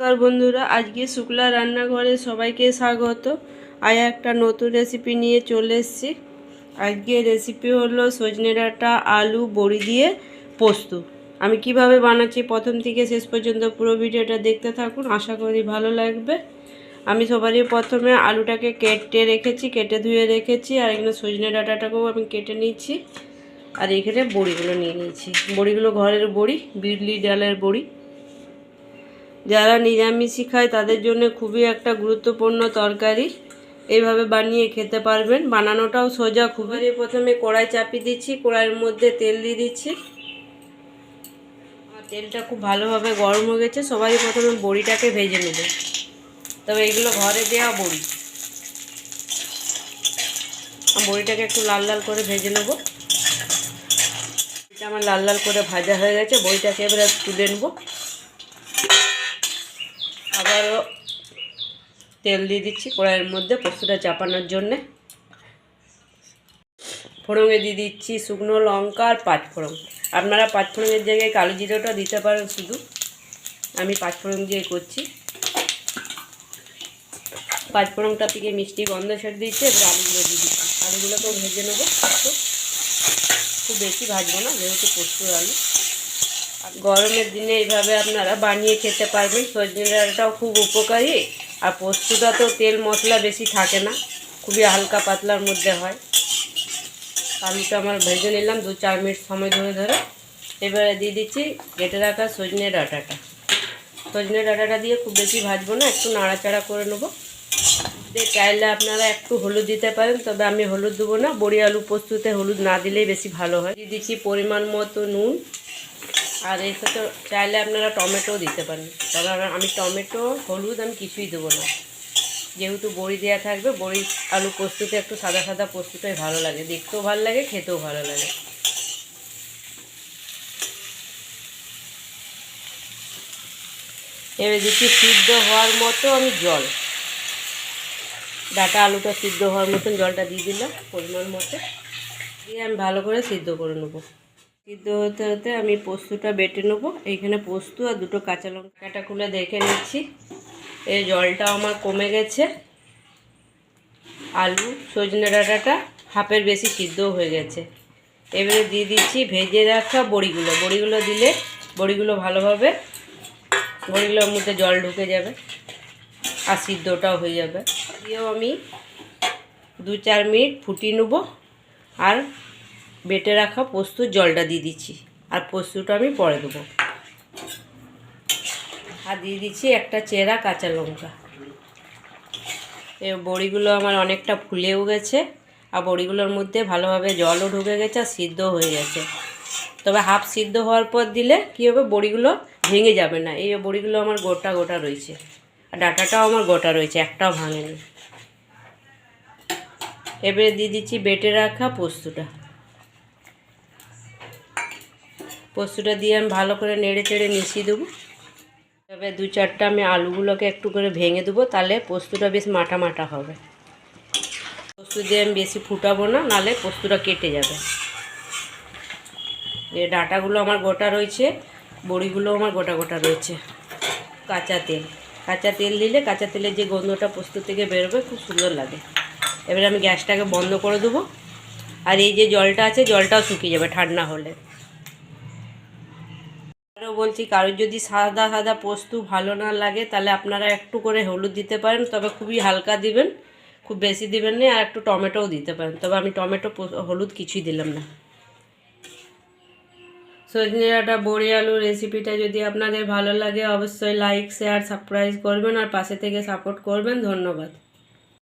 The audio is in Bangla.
নমস্কার বন্ধুরা, আজকে শুক্লা রান্নাঘরে সবাইকে স্বাগত। আর একটা নতুন রেসিপি নিয়ে চলে এসেছি। আজকে রেসিপি হলো সজনে ডাঁটা, আলু, বড়ি দিয়ে পোস্ত। আমি কীভাবে বানাচ্ছি প্রথম থেকে শেষ পর্যন্ত পুরো ভিডিওটা দেখতে থাকুন, আশা করি ভালো লাগবে। আমি সবারই প্রথমে আলুটাকে কেটে রেখেছি, কেটে ধুয়ে রেখেছি, আর এখানে সজনে ডাঁটাটাকেও আমি কেটে নিচ্ছি। আর এখানে বড়িগুলো নিয়ে নিয়েছি। বড়িগুলো ঘরের বড়ি, বিড়লি ডালের বড়ি। যারা নিরামিষই খায়, তাদের জন্য খুবই একটা গুরুত্বপূর্ণ তরকারি। এইভাবে বানিয়ে খেতে পারবেন। বানানোটাও সোজা খুবই। প্রথমে কড়াই চাপিয়ে দিচ্ছি। কড়াইয়ের মধ্যে তেল দিয়ে দিচ্ছি। আর তেলটা খুব ভালোভাবে গরম হয়ে গেছে। সবাই প্রথমে বড়িটাকে ভেজে নেবে। তবে এগুলো ঘরে দেওয়া বড়ি। বড়িটাকে একটু লাল লাল করে ভেজে নেব। এটা আমার লাল লাল করে ভাজা হয়ে গেছে। বড়িটাকে এবারে তুলে নেব। আবারও তেল দিয়ে দিচ্ছি কড়াইয়ের মধ্যে পোস্তটা চাপানোর জন্যে। ফোড়ঙে দিয়ে দিচ্ছি শুকনো লঙ্কা আর পাঁচফোড়ন আপনারা পাঁচফোড়নের জায়গায় কালো জিরাটা দিতে পারেন শুধু। আমি পাঁচফোড়ন দিয়ে করছি। পাঁচফোড়নটা থেকে মিষ্টি গন্ধ ছেড়ে দিচ্ছে এবার আলুগুলো দিয়ে দিচ্ছি। আলুগুলোকেও ভেজে নেব। খুব বেশি ভাজবো না, যেহেতু পোস্তর আলু। গরমের দিনে এইভাবে আপনারা বানিয়ে খেতে পারবেন। সজনে ডাঁটাটাও খুব উপকারী। আর পোস্তটা তো তেল মশলা বেশি থাকে না, খুবই হালকা পাতলার মধ্যে হয়। আলুটা আমার ভেজে নিলাম, দু চার মিনিট সময় ধরে ধরে। এবারে দিয়ে দিচ্ছি কেটে রাখা সজনে ডাঁটাটা। সজনে ডাঁটাটা দিয়ে খুব বেশি ভাজবো না, একটু নাড়াচাড়া করে নেব। চাইলে আপনারা একটু হলুদ দিতে পারেন, তবে আমি হলুদ দেবো না। বড়ি আলু পোস্ততে হলুদ না দিলেই বেশি ভালো হয়। দিয়ে দিচ্ছি পরিমাণ মতো নুন। আর এর সাথে চাইলে আপনারা টমেটোও দিতে পারেন। আমার- আমি টমেটো, হলুদ, আমি কিছুই দেবো না। যেহেতু বড়ি দেওয়া থাকবে, বড়ি আলু পোস্ততে একটু সাদা সাদা পোস্তটাই ভালো লাগে। দেখতেও ভালো লাগে, খেতেও ভালো লাগে। এবার দিচ্ছি সিদ্ধ হওয়ার মতো আমি জল। ডাটা আলুটা সিদ্ধ হওয়ার মতন জলটা দিয়ে দিলাম, পরিমাণ মতো। দিয়ে আমি ভালো করে সিদ্ধ করে নেব। সিদ্ধ হতে হতে আমি পোস্তটা বেটে নেব। এইখানে পোস্ত আর দুটো কাঁচা লঙ্কাটা খুলে দেখে নিচ্ছি। এই জলটা আমার কমে গেছে। আলু, সজনে ডাঁটাটা হাফের বেশি সিদ্ধ হয়ে গেছে। এবারে দিয়ে দিচ্ছি ভেজে রাখা বড়িগুলো। বড়িগুলো দিলে বড়িগুলো ভালোভাবে বড়িগুলোর মধ্যে জল ঢুকে যাবে আর সিদ্ধটাও হয়ে যাবে। দিয়েও আমি দু চার মিনিট ফুটিয়ে নেব। আর বেটে রাখা পোস্তুর জলটা দিয়ে দিচ্ছি। আর পোস্তটা আমি পরে দেবো। আর দিয়ে দিচ্ছি একটা চেরা কাঁচা লঙ্কা। এই বড়িগুলো আমার অনেকটা ফুলেও গেছে, আর বড়িগুলোর মধ্যে ভালোভাবে জলও ঢুকে গেছে আর সিদ্ধ হয়ে গেছে। তবে হাফ সিদ্ধ হওয়ার পর দিলে কী হবে, বড়িগুলো ভেঙে যাবে না। এই বড়িগুলো আমার গোটা গোটা রয়েছে। আর ডাটাটাও আমার গোটা রয়েছে, একটাও ভাঙেনি। এবারে দিয়ে দিচ্ছি বেটে রাখা পোস্তটা। পোস্তটা দিয়ে আমি ভালো করে নেড়ে চেড়ে মিশিয়ে দেবো। তবে দু চারটা আমি আলুগুলোকে একটু করে ভেঙে দেবো, তাহলে পোস্তটা বেশ মাটা মাটা হবে। পোস্ত দিয়ে আমি বেশি ফুটাবো না নালে পোস্তটা কেটে যাবে। যে ডাটাগুলো আমার গোটা রয়েছে বড়িগুলো আমার গোটা গোটা রয়েছে। কাঁচা তেল কাঁচা তেল দিলে কাঁচা তেলের যে গন্ধটা পোস্ত থেকে বেরোবে, খুব সুন্দর লাগে। এবারে আমি গ্যাসটাকে বন্ধ করে দেবো। আর এই যে জলটা আছে, জলটাও শুকিয়ে যাবে ঠান্ডা হলে। আরও বলছি, কারোর যদি সাদা সাদা পোস্ত ভালো না লাগে, তাহলে আপনারা একটু করে হলুদ দিতে পারেন, তবে খুবই হালকা দিবেন, খুব বেশি দিবেন না, আর একটু টমেটোও দিতে পারেন। তবে আমি টমেটো হলুদ কিছুই দিলাম না। সজনে বড়ি আলু রেসিপিটা যদি আপনাদের ভালো লাগে, অবশ্যই লাইক শেয়ার সারপ্রাইজ করবেন, আর পাশে থেকে সাপোর্ট করবেন। ধন্যবাদ।